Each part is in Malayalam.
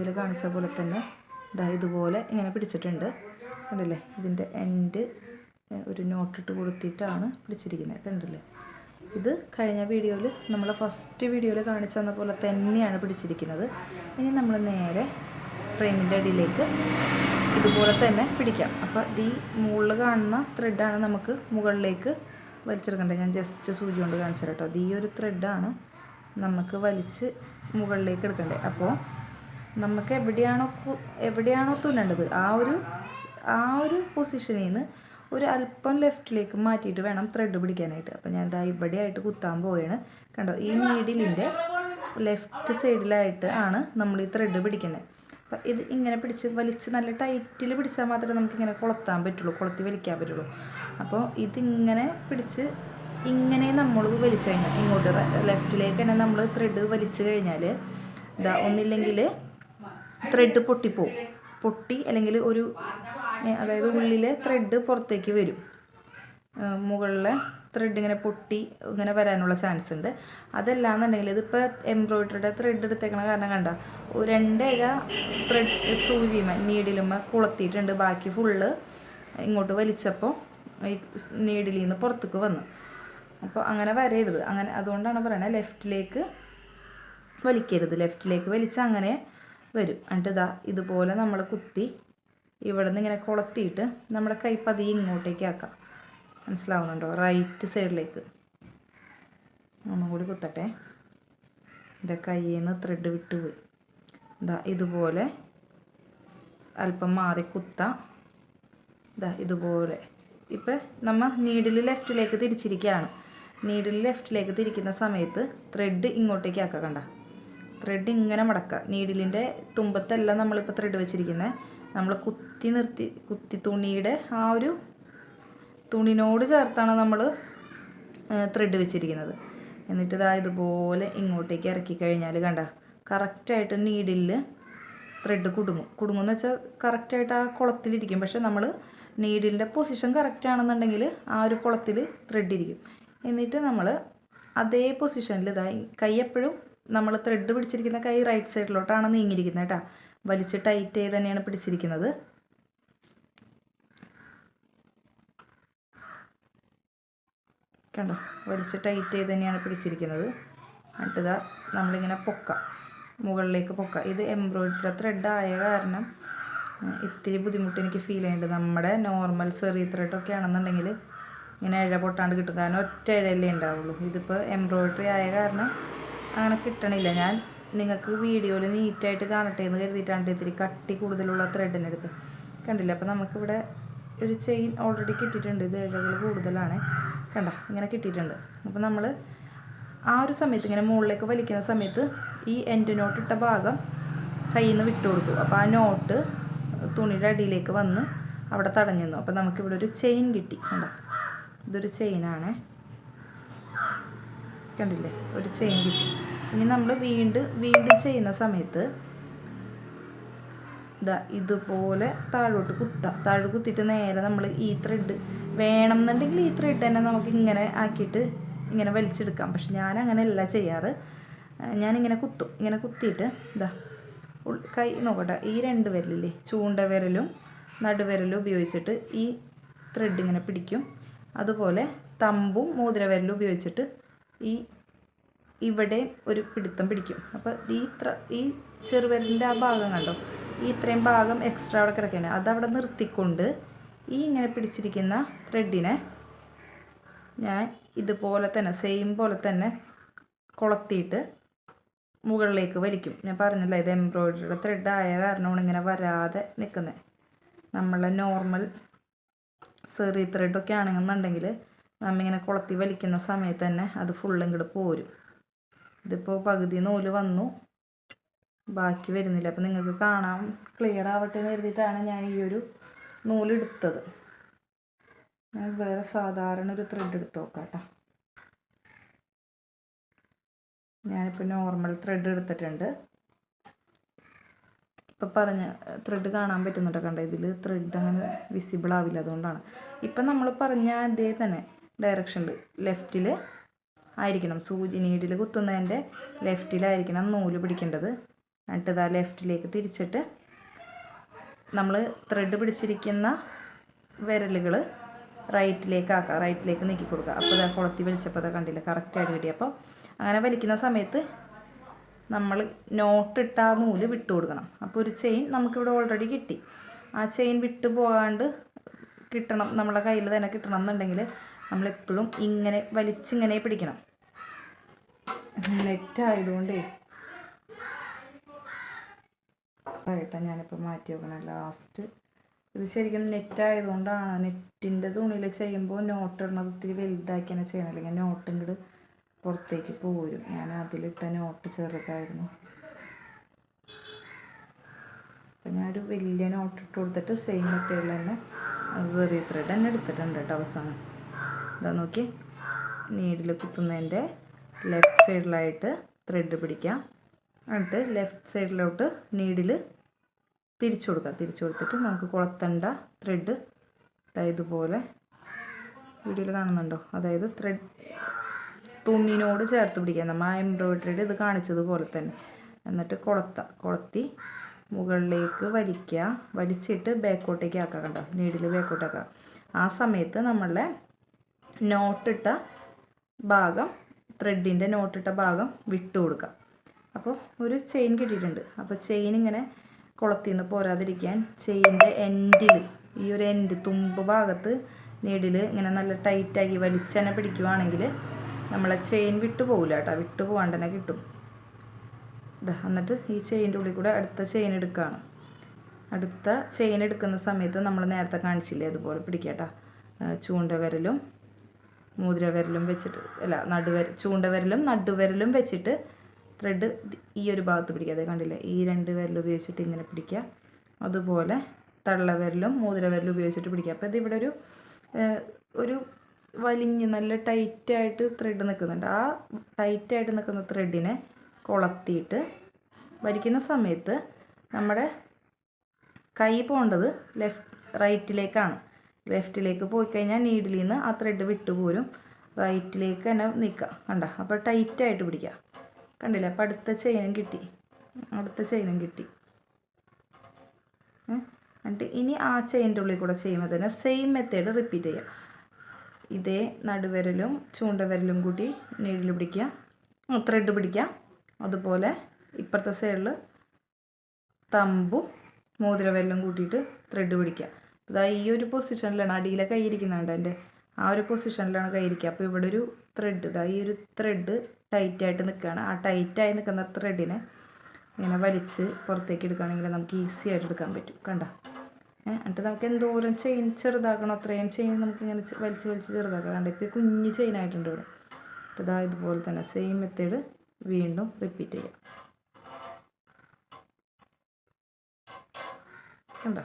വീഡിയോയിൽ കാണിച്ച പോലെ തന്നെ ഇതാ ഇതുപോലെ ഇങ്ങനെ പിടിച്ചിട്ടുണ്ട്. കണ്ടില്ലേ? ഇതിന്റെ എൻഡ് ഒരു നോട്ടിട്ട് കൊടുത്തിട്ടാണ് പിടിച്ചിരിക്കുന്നത്. കണ്ടില്ലേ? ഇത് കഴിഞ്ഞ വീഡിയോയിൽ നമ്മൾ ഫസ്റ്റ് വീഡിയോയിൽ കാണിച്ചു തന്ന പോലെ തന്നെയാണ് പിടിച്ചിരിക്കുന്നത്. ഇനി നമ്മൾ നേരെ ഫ്രെയിമിന്റെ അടിയിലേക്ക് ഇതുപോലെ തന്നെ പിടിക്കാം. അപ്പോൾ ഈ മുകളിൽ കാണുന്ന ത്രെഡാണ് നമുക്ക് മുകളിലേക്ക് വലിച്ചെടുക്കേണ്ടത്. ഞാൻ ജസ്റ്റ് സൂചി കൊണ്ട് കാണിച്ചു കേട്ടോ. ഈ ഒരു ത്രെഡാണ് നമുക്ക് വലിച്ച് മുകളിലേക്ക് എടുക്കേണ്ടത്. അപ്പോൾ നമുക്ക് എവിടെയാണോ എവിടെയാണോ തുന്നേണ്ടത് ആ ഒരു ആ ഒരു പൊസിഷനിൽ നിന്ന് ഒരു അല്പം ലെഫ്റ്റിലേക്ക് മാറ്റിയിട്ട് വേണം ത്രെഡ് പിടിക്കാനായിട്ട്. അപ്പോൾ ഞാൻ ഇതാ ഇവിടെയായിട്ട് കുത്താൻ പോവുകയാണ് കണ്ടോ ഈ നീഡിലിന്റെ ലെഫ്റ്റ് സൈഡിലായിട്ട് ആണ് നമ്മൾ ഈ ത്രെഡ് പിടിക്കുന്നത് അപ്പം ഇത് ഇങ്ങനെ പിടിച്ച് വലിച്ച് നല്ല ടൈറ്റിൽ പിടിച്ചാൽ മാത്രമേ നമുക്കിങ്ങനെ കൊളത്താൻ പറ്റുള്ളൂ കൊളത്തി വലിക്കാൻ പറ്റുള്ളൂ. അപ്പോൾ ഇതിങ്ങനെ പിടിച്ച് ഇങ്ങനെ നമ്മൾ വലിച്ചു കഴിഞ്ഞാൽ ഇങ്ങോട്ട് ലെഫ്റ്റിലേക്ക് തന്നെ നമ്മൾ ത്രെഡ് വലിച്ചു കഴിഞ്ഞാൽ ഇതാ ഒന്നില്ലെങ്കിൽ ത്രെഡ് പൊട്ടിപ്പോവും. പൊട്ടി അല്ലെങ്കിൽ ഒരു അതായത് ഉള്ളിലെ ത്രെഡ് പുറത്തേക്ക് വരും. മുകളിലെ ത്രെഡ് ഇങ്ങനെ പൊട്ടി ഇങ്ങനെ വരാനുള്ള ചാൻസ് ഉണ്ട്. അതല്ല എന്നുണ്ടെങ്കിൽ ഇതിപ്പോൾ എംബ്രോയിഡറിയുടെ ത്രെഡ് എടുത്തേക്കണ കാരണം കണ്ട? രണ്ട് ഇല ത്രെഡ് സൂചിമ നീഡിലുമ്മ കുളത്തിയിട്ടുണ്ട്. ബാക്കി ഫുള്ള് ഇങ്ങോട്ട് വലിച്ചപ്പോൾ ഈ നീഡിലിൽ നിന്ന് പുറത്തേക്ക് വന്നു. അപ്പോൾ അങ്ങനെ വരരുത്. അങ്ങനെ അതുകൊണ്ടാണ് പറയുന്നത് ലെഫ്റ്റിലേക്ക് വലിക്കരുത്. ലെഫ്റ്റിലേക്ക് വലിച്ച് അങ്ങനെ വരും. എന്നിട്ട് ഇതാ ഇതുപോലെ നമ്മൾ കുത്തി ഇവിടെ നിന്ന് ഇങ്ങനെ കൊളത്തിയിട്ട് നമ്മുടെ കൈ പതിയെ ഇങ്ങോട്ടേക്ക് ആക്കാം. മനസ്സിലാവുന്നുണ്ടോ? റൈറ്റ് സൈഡിലേക്ക് ഒന്നും കൂടി കുത്തട്ടെ. എന്റെ കയ്യിൽ നിന്ന് ത്രെഡ് വിട്ടുപോയി ഇതാ ഇതുപോലെ അല്പം മാറി കുത്താം. ഇതാ ഇതുപോലെ. ഇപ്പം നമ്മൾ നീഡിൽ ലെഫ്റ്റിലേക്ക് തിരിച്ചിരിക്കുകയാണ് നീഡിൽ ലെഫ്റ്റിലേക്ക് തിരിക്കുന്ന സമയത്ത് ത്രെഡ് ഇങ്ങോട്ടേക്ക് ആക്കുക കണ്ട. ത്രെഡ് ഇങ്ങനെ മടക്കുക. നീഡിലിന്റെ തുമ്പത്തല്ല നമ്മളിപ്പോൾ ത്രെഡ് വെച്ചിരിക്കുന്നത് നമ്മൾ കുത്തി നിർത്തി കുത്തി തുണിയുടെ ആ ഒരു തുണിനോട് ചേർത്താണ് നമ്മൾ ത്രെഡ് വെച്ചിരിക്കുന്നത്. എന്നിട്ട് ഇതാ ഇതുപോലെ ഇങ്ങോട്ടേക്ക് ഇറക്കി കഴിഞ്ഞാൽ കണ്ട കറക്റ്റായിട്ട് നീഡിൽ ത്രെഡ് കുടുങ്ങും. കുടുങ്ങും എന്ന് വെച്ചാൽ കറക്റ്റായിട്ട് ആ കുളത്തിലിരിക്കും. പക്ഷേ നമ്മൾ നീഡിലിന്റെ പൊസിഷൻ കറക്റ്റ് ആണെന്നുണ്ടെങ്കിൽ ആ ഒരു കുളത്തിൽ ത്രെഡ് ഇരിക്കും. എന്നിട്ട് നമ്മൾ അതേ പൊസിഷനിൽ ഇതായി കൈ എപ്പോഴും നമ്മൾ ത്രെഡ് പിടിച്ചിരിക്കുന്ന കൈ റൈറ്റ് സൈഡിലോട്ടാണ് നീങ്ങിയിരിക്കുന്നത് കേട്ടോ. വലിച്ച് ടൈറ്റ് ചെയ്ത് തന്നെയാണ് പിടിച്ചിരിക്കുന്നത്. കണ്ടോ? വലിച്ച് ടൈറ്റ് ചെയ്ത് തന്നെയാണ് പിടിച്ചിരിക്കുന്നത്. എന്നിട്ട് ഇതാ നമ്മളിങ്ങനെ പൊക്ക. മുകളിലേക്ക് പൊക്ക. ഇത് എംബ്രോയിഡറി ത്രെഡ് ആയ കാരണം ഇത്തിരി ബുദ്ധിമുട്ട് എനിക്ക് ഫീൽ ചെയ്യുന്നുണ്ട്. നമ്മുടെ നോർമൽ ചെറിയ ത്രെഡൊക്കെ ആണെന്നുണ്ടെങ്കിൽ ഇങ്ങനെ ഇഴ പൊട്ടാണ്ട് കിട്ടും. കാരണം ഒറ്റ ഇഴയല്ലേ ഉണ്ടാവുള്ളൂ. ഇതിപ്പോൾ എംബ്രോയിഡറി ആയ കാരണം അങ്ങനെ കിട്ടണില്ല. ഞാൻ നിങ്ങൾക്ക് വീഡിയോയിൽ നീറ്റായിട്ട് കാണട്ടെ എന്ന് കരുതിയിട്ടാണ് ഇത്തിരി കട്ടി കൂടുതലുള്ള ത്രെഡിനെടുത്ത് കണ്ടില്ല? അപ്പോൾ നമുക്കിവിടെ ഒരു ചെയിൻ ഓൾറെഡി കിട്ടിയിട്ടുണ്ട്. ഇത് ഇഴകൾ കൂടുതലാണ്. കണ്ട? ഇങ്ങനെ കിട്ടിയിട്ടുണ്ട്. അപ്പോൾ നമ്മൾ ആ ഒരു സമയത്ത് ഇങ്ങനെ മുകളിലേക്ക് വലിക്കുന്ന സമയത്ത് ഈ എൻഡ് നോട്ട് ഇട്ട ഭാഗം കയ്യിൽ നിന്ന് വിട്ടു കൊടുത്തു. അപ്പോൾ ആ നോട്ട് തുണിയുടെ അടിയിലേക്ക് വന്ന് അവിടെ തടഞ്ഞു നിന്നു. അപ്പോൾ നമുക്കിവിടെ ഒരു ചെയിൻ കിട്ടി. കണ്ട? ഇതൊരു ചെയിനാണേ കണ്ടില്ലേ? ഒരു ചെയിൻ കിട്ടി ഇനി നമ്മൾ വീണ്ടും വീണ്ടും ചെയ്യുന്ന സമയത്ത് ഇതാ ഇതുപോലെ താഴോട്ട് കുത്താം. താഴെ കുത്തിയിട്ട് നേരെ നമ്മൾ ഈ ത്രെഡ് വേണം എന്നുണ്ടെങ്കിൽ ഈ ത്രെഡ് തന്നെ നമുക്ക് ഇങ്ങനെ ആക്കിയിട്ട് ഇങ്ങനെ വലിച്ചെടുക്കാം. പക്ഷെ ഞാൻ അങ്ങനെയല്ല ചെയ്യാറ്. ഞാനിങ്ങനെ കുത്തും. ഇങ്ങനെ കുത്തിയിട്ട് ഇതാ കൈ നോക്കട്ടെ. ഈ രണ്ട് വിരലില്ലേ? ചൂണ്ട വിരലും നടുവിരലും ഉപയോഗിച്ചിട്ട് ഈ ത്രെഡ് ഇങ്ങനെ പിടിക്കും. അതുപോലെ തമ്പും മോതിര വിരലും ഉപയോഗിച്ചിട്ട് ഈ ഇവിടെ ഒരു പിടുത്തം പിടിക്കും. അപ്പോൾ ഈ ഇത്ര ഈ ചെറുവിരലിന്റെ ആ ഭാഗം കണ്ടോ? ഈ ഇത്രയും ഭാഗം എക്സ്ട്രാ അവിടെ കിടക്കുകയാണ് അതവിടെ നിർത്തിക്കൊണ്ട് ഈ ഇങ്ങനെ പിടിച്ചിരിക്കുന്ന ത്രെഡിനെ ഞാൻ ഇതുപോലെ തന്നെ സെയിം പോലെ തന്നെ കൊളത്തിയിട്ട് മുകളിലേക്ക് വലിക്കും. ഞാൻ പറഞ്ഞില്ല ഇത് എംബ്രോയിഡറിയുടെ ത്രെഡ് ആയ കാരണമാണ് ഇങ്ങനെ വരാതെ നിൽക്കുന്നത് നമ്മളെ നോർമൽ സെറി ത്രെഡൊക്കെ ആണെന്നുണ്ടെങ്കിൽ നമ്മിങ്ങനെ കുളത്തി വലിക്കുന്ന സമയത്ത് തന്നെ അത് ഫുള്ളും ഇങ്ങോട്ട് പോരും. ഇതിപ്പോൾ പകുതി നൂൽ വന്നു. ബാക്കി വരുന്നില്ല. അപ്പം നിങ്ങൾക്ക് കാണാം. ക്ലിയർ ആവട്ടെ എന്ന് കരുതിയിട്ടാണ് ഞാൻ ഈ ഒരു നൂലെടുത്തത് ഞാൻ വേറെ സാധാരണ ഒരു ത്രെഡ് എടുത്ത് നോക്കാം ഞാനിപ്പോൾ നോർമൽ ത്രെഡ് എടുത്തിട്ടുണ്ട്. ഇപ്പം പറഞ്ഞ ത്രെഡ് കാണാൻ പറ്റുന്നുണ്ടോ കണ്ട? ഇതിൽ ത്രെഡ് അങ്ങനെ വിസിബിൾ ആവില്ല അതുകൊണ്ടാണ്. ഇപ്പം നമ്മൾ പറഞ്ഞ അതേ തന്നെ. ഡയറക്ഷനിൽ ലെഫ്റ്റിൽ ആയിരിക്കണം. സൂചി നീഡിൽ കുത്തുന്നതിന്റെ ലെഫ്റ്റിലായിരിക്കണം നൂൽ പിടിക്കേണ്ടത്. എന്നിട്ട് ഇതാ ലെഫ്റ്റിലേക്ക് തിരിച്ചിട്ട് നമ്മൾ ത്രെഡ് പിടിച്ചിരിക്കുന്ന വിരലുകൾ റൈറ്റിലേക്ക് ആക്കുക റൈറ്റിലേക്ക് നീക്കി കൊടുക്കുക. അപ്പോൾ ഇതാ കുളത്തി വലിച്ചപ്പോൾ അതാ കണ്ടില്ല? കറക്റ്റായിട്ട് കിട്ടി. അപ്പോൾ അങ്ങനെ വലിക്കുന്ന സമയത്ത് നമ്മൾ നോട്ടിട്ട ആ നൂൽ വിട്ടു കൊടുക്കണം. അപ്പോൾ ഒരു ചെയിൻ നമുക്കിവിടെ ഓൾറെഡി കിട്ടി. ആ ചെയിൻ വിട്ടു പോകാണ്ട് കിട്ടണം. നമ്മളെ കയ്യിൽ തന്നെ കിട്ടണം എന്നുണ്ടെങ്കിൽ നമ്മളെപ്പോഴും ഇങ്ങനെ വലിച്ചിങ്ങനെ പിടിക്കണം. നെറ്റ് ആയതുകൊണ്ടേ ഞാനിപ്പോൾ മാറ്റി വെക്കണം. ലാസ്റ്റ് ഇത് ശരിക്കും നെറ്റ് ആയതുകൊണ്ടാണ് നെറ്റിന്റെ തുണിയിൽ ചെയ്യുമ്പോൾ നോട്ട് ഇടണത് ഇത്തിരി വലുതാക്കിയാണ് ചെയ്യണം അല്ലെങ്കിൽ നോട്ട് ഇങ്ങോട്ട് പുറത്തേക്ക് പോരും. ഞാൻ അതിലിട്ട നോട്ട് ചെറുതായിരുന്നു. അപ്പം ഞാനൊരു വലിയ നോട്ട് ഇട്ട് കൊടുത്തിട്ട് സെയിം മെത്തേഡിൽ തന്നെ. ചെറിയ ത്രെഡ് തന്നെ എടുത്തിട്ടുണ്ട് കേട്ടോ അവസാനം. ഇതാ നോക്കി. നീഡിൽ കുത്തുന്നതിന്റെ ലെഫ്റ്റ് സൈഡിലായിട്ട് ത്രെഡ് പിടിക്കാം. എന്നിട്ട് ലെഫ്റ്റ് സൈഡിലോട്ട് നീഡിൽ തിരിച്ചു കൊടുക്കുക തിരിച്ചു കൊടുത്തിട്ട് നമുക്ക് കുളത്തണ്ട ത്രെഡ് പോലെ വീഡിയോയിൽ കാണുന്നുണ്ടോ? അതായത് ത്രെഡ് തുണിനോട് ചേർത്ത് പിടിക്കാം. നമ്മൾ ആ എംബ്രോയിഡറിയുടെ ഇത് കാണിച്ചതുപോലെ തന്നെ. എന്നിട്ട് കുളത്ത കുളത്തി മുകളിലേക്ക് വലിക്കുക വലിച്ചിട്ട് ബാക്കോട്ടേക്ക് ആക്കുക കണ്ടോ? നീഡിൽ ബാക്കോട്ടാക്കുക ആ സമയത്ത് നമ്മളെ നോട്ടിട്ട ഭാഗം ത്രെഡിന്റെ നോട്ടിട്ട ഭാഗം വിട്ടു കൊടുക്കുക അപ്പോൾ ഒരു ചെയിൻ കിട്ടിയിട്ടുണ്ട്. അപ്പോൾ ചെയിൻ ഇങ്ങനെ കുളത്തിൽ നിന്ന് പോരാതിരിക്കാൻ ചെയിന്റെ എൻഡിൽ ഈ ഒരു എൻഡ് തുമ്പ് ഭാഗത്ത് നീഡിൽ ഇങ്ങനെ നല്ല ടൈറ്റാക്കി വലിച്ചെന്നെ പിടിക്കുവാണെങ്കിൽ നമ്മളെ ചെയിൻ വിട്ടു പോകില്ല കേട്ടോ. വിട്ടു പോകാണ്ട് തന്നെ കിട്ടും. ഇതാ എന്നിട്ട് ഈ ചെയിന്റെ ഉള്ളിൽ കൂടെ അടുത്ത ചെയിൻ എടുക്കുകയാണ് അടുത്ത ചെയിൻ എടുക്കുന്ന സമയത്ത് നമ്മൾ നേരത്തെ കാണിച്ചില്ലേ അതുപോലെ പിടിക്കട്ടാ. ചൂണ്ട വിരലും മോതിര വിരലും വെച്ചിട്ട് അല്ല നടുവര ചൂണ്ട വിരലും നടുവിരലും വെച്ചിട്ട് ത്രെഡ് ഈ ഒരു ഭാഗത്ത് പിടിക്കുക. കണ്ടില്ലേ? ഈ രണ്ട് വിരൽ ഉപയോഗിച്ചിട്ട് ഇങ്ങനെ പിടിക്കുക. അതുപോലെ തള്ള വിരലും മോതിര വിരലും ഉപയോഗിച്ചിട്ട് പിടിക്കുക. അപ്പോൾ ഇതിവിടെ ഒരു ഒരു വലിഞ്ഞ് നല്ല ടൈറ്റായിട്ട് ത്രെഡ് നിൽക്കുന്നുണ്ട്. ആ ടൈറ്റായിട്ട് നിൽക്കുന്ന ത്രെഡിനെ കൊളത്തിയിട്ട് വലിക്കുന്ന സമയത്ത് നമ്മുടെ കൈ പോകേണ്ടത് ലെഫ്റ്റ് റൈറ്റിലേക്കാണ്. ലെഫ്റ്റിലേക്ക് പോയി കഴിഞ്ഞാൽ നീഡിൽ നിന്ന് ആ ത്രെഡ് വിട്ടുപോരും. റൈറ്റിലേക്ക് തന്നെ നിൽക്കുക കണ്ട? അപ്പോൾ ടൈറ്റായിട്ട് പിടിക്കുക കണ്ടില്ലേ? അപ്പോൾ അടുത്ത ചെയിനും കിട്ടി. അടുത്ത ചെയിനും കിട്ടി. എന്നിട്ട് ഇനി ആ ചെയിന്റെ ഉള്ളിൽ കൂടെ ചെയ്യുമ്പോൾ തന്നെ സെയിം മെത്തേഡ് റിപ്പീറ്റ് ചെയ്യുക ഇതേ നടുവിരലും ചൂണ്ടവിരലും കൂട്ടി നീഡിൽ പിടിക്കുക. ത്രെഡ് പിടിക്കുക. അതുപോലെ ഇപ്പുറത്തെ സൈഡിൽ തമ്പും മോതിരവിരലും കൂട്ടിയിട്ട് ത്രെഡ് പിടിക്കുക. ഇതാ ഈ ഒരു പൊസിഷനിലാണ് അടിയിലെ കൈ ഇരിക്കുന്നുണ്ട് എന്റെ. ആ ഒരു പൊസിഷനിലാണ് കൈ ഇരിക്കുക. അപ്പോൾ ഇവിടെ ഒരു ത്രെഡ് ഇതാ ഈ ഒരു ത്രെഡ് ടൈറ്റായിട്ട് നിൽക്കുകയാണ്. ആ ടൈറ്റായി നിൽക്കുന്ന ത്രെഡിനെ ഇങ്ങനെ വലിച്ച് പുറത്തേക്ക് എടുക്കുകയാണെങ്കിൽ നമുക്ക് ഈസി ആയിട്ട് എടുക്കാൻ പറ്റും. കണ്ട? എന്നിട്ട് നമുക്ക് എന്തോരം ചെയിൻ ചെറുതാക്കണം അത്രയും ചെയിൻ നമുക്ക് ഇങ്ങനെ വലിച്ച് വലിച്ച് ചെറുതാക്കാം. കണ്ട? ഇപ്പോൾ കുഞ്ഞ് ചെയിൻ ആയിട്ടുണ്ട് ഇവിടെ. ഇതാ ഇതുപോലെ തന്നെ സെയിം മെത്തേഡ് വീണ്ടും റിപ്പീറ്റ് ചെയ്യാം. കണ്ടോ?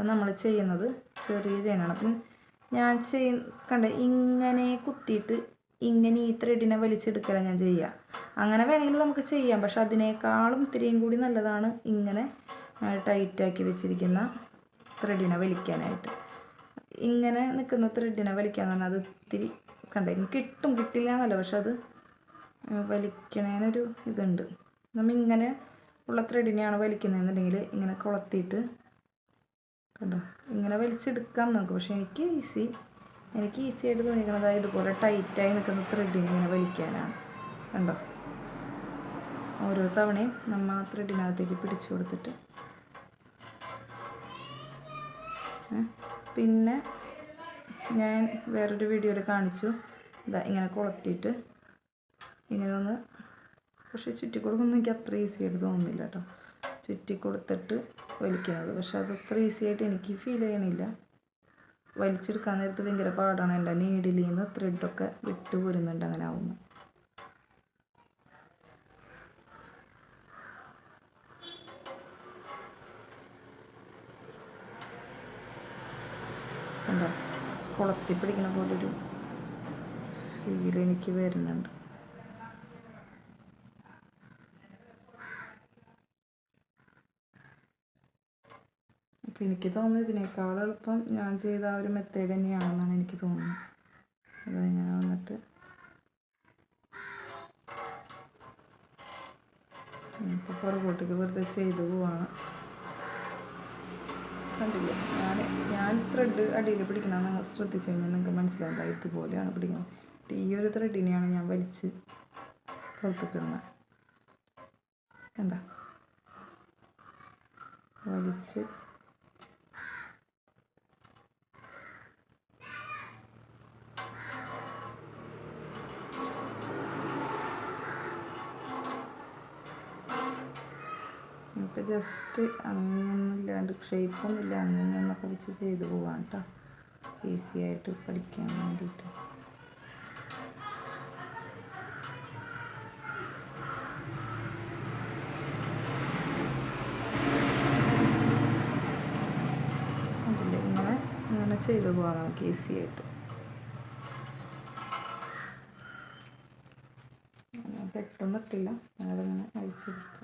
അപ്പം നമ്മൾ ചെയ്യുന്നത് ചെറിയ ചെയിനാണ് അപ്പം ഞാൻ ചെയ് കണ്ട ഇങ്ങനെ കുത്തിയിട്ട് ഇങ്ങനെ ഈ ത്രെഡിനെ വലിച്ചെടുക്കലാണ് ഞാൻ ചെയ്യുക. അങ്ങനെ വേണമെങ്കിൽ നമുക്ക് ചെയ്യാം. പക്ഷെ അതിനേക്കാളും ഇത്രയും കൂടി നല്ലതാണ് ഇങ്ങനെ ടൈറ്റാക്കി വെച്ചിരിക്കുന്ന ത്രെഡിനെ വലിക്കാനായിട്ട്. ഇങ്ങനെ നിൽക്കുന്ന ത്രെഡിനെ വലിക്കാന്ന് പറഞ്ഞാൽ അത് ഇത്തിരി കണ്ട കിട്ടും കിട്ടില്ല എന്നല്ല. പക്ഷെ അത് വലിക്കണേനൊരു ഇതുണ്ട്. നമ്മൾ ഇങ്ങനെ ഉള്ള ത്രെഡിനെയാണ് വലിക്കുന്നതെന്നുണ്ടെങ്കിൽ ഇങ്ങനെ കൊളത്തിയിട്ട് കണ്ടോ ഇങ്ങനെ വലിച്ചെടുക്കാം നമുക്ക്. പക്ഷെ എനിക്ക് ഈസി എനിക്ക് ഈസി ആയിട്ട് തോന്നിക്കുന്നത് ഇതുപോലെ ടൈറ്റായി നിൽക്കുന്ന ത്രെഡ് ഇങ്ങനെ വലിക്കാനാണ്. കണ്ടോ? ഓരോ തവണയും നമ്മൾ ആ ത്രെഡിനകത്തേക്ക് പിടിച്ചു കൊടുത്തിട്ട്. പിന്നെ ഞാൻ വേറൊരു വീഡിയോയിൽ കാണിച്ചു. ഇതാ ഇങ്ങനെ കൊളത്തിയിട്ട് ഇങ്ങനെ ഒന്ന് പക്ഷേ ചുറ്റിക്കൊടുക്കുമ്പോൾ എനിക്ക് അത്ര ഈസി ആയിട്ട് തോന്നുന്നില്ല കേട്ടോ. ചുറ്റി കൊടുത്തിട്ട് വലിക്കുന്നത്. പക്ഷെ അത് അത്ര ഈസി ആയിട്ട് എനിക്ക് ഫീൽ ചെയ്യണില്ല. വലിച്ചെടുക്കാൻ നേരത്ത് ഭയങ്കര പാടാണ്. എന്റെ നീഡിലിൽ നിന്ന് ത്രെഡൊക്കെ വിട്ടു പോരുന്നുണ്ട് അങ്ങനെ ആവുന്നു. എന്താ? പിടിക്കണ പോലൊരു ഫീൽ എനിക്ക് വരുന്നുണ്ട്. അപ്പോൾ എനിക്ക് തോന്നുന്നു ഇതിനേക്കാൾ എളുപ്പം ഞാൻ ചെയ്ത ആ ഒരു മെത്തേഡ് തന്നെയാണെന്നാണ് എനിക്ക് തോന്നുന്നത്. അത് ഇങ്ങനെ വന്നിട്ട്. ഇപ്പോൾ പുറകോട്ടേക്ക് വെറുതെ ചെയ്തു പോവാണ്. കണ്ടില്ല? ഞാൻ ഞാൻ ത്രെഡ് അടിയിൽ പിടിക്കണം നിങ്ങൾ ശ്രദ്ധിച്ചു കഴിഞ്ഞാൽ നിങ്ങൾക്ക് മനസ്സിലാവുക ഇതുപോലെയാണ് പിടിക്കുന്നത്. ഈ ഒരു ത്രെഡിനെയാണ് ഞാൻ വലിച്ച് പുറത്തേക്കിടുന്നത് കണ്ട? വലിച്ച് ഇപ്പം ജസ്റ്റ് അങ്ങനെയൊന്നുമില്ലാണ്ട് ഷേപ്പൊന്നുമില്ല അങ്ങനെയൊന്നൊക്കെ വെച്ച് ചെയ്ത് പോവാണ് കേട്ടോ ഈസി ആയിട്ട് പഠിക്കാൻ വേണ്ടിയിട്ട് ഇങ്ങനെ ഇങ്ങനെ ചെയ്തു പോകാം നമുക്ക് ഈസി ആയിട്ട്. പെട്ടെന്ന് ഇട്ടില്ല ഞാനതങ്ങനെ അഴിച്ചെടുത്തു.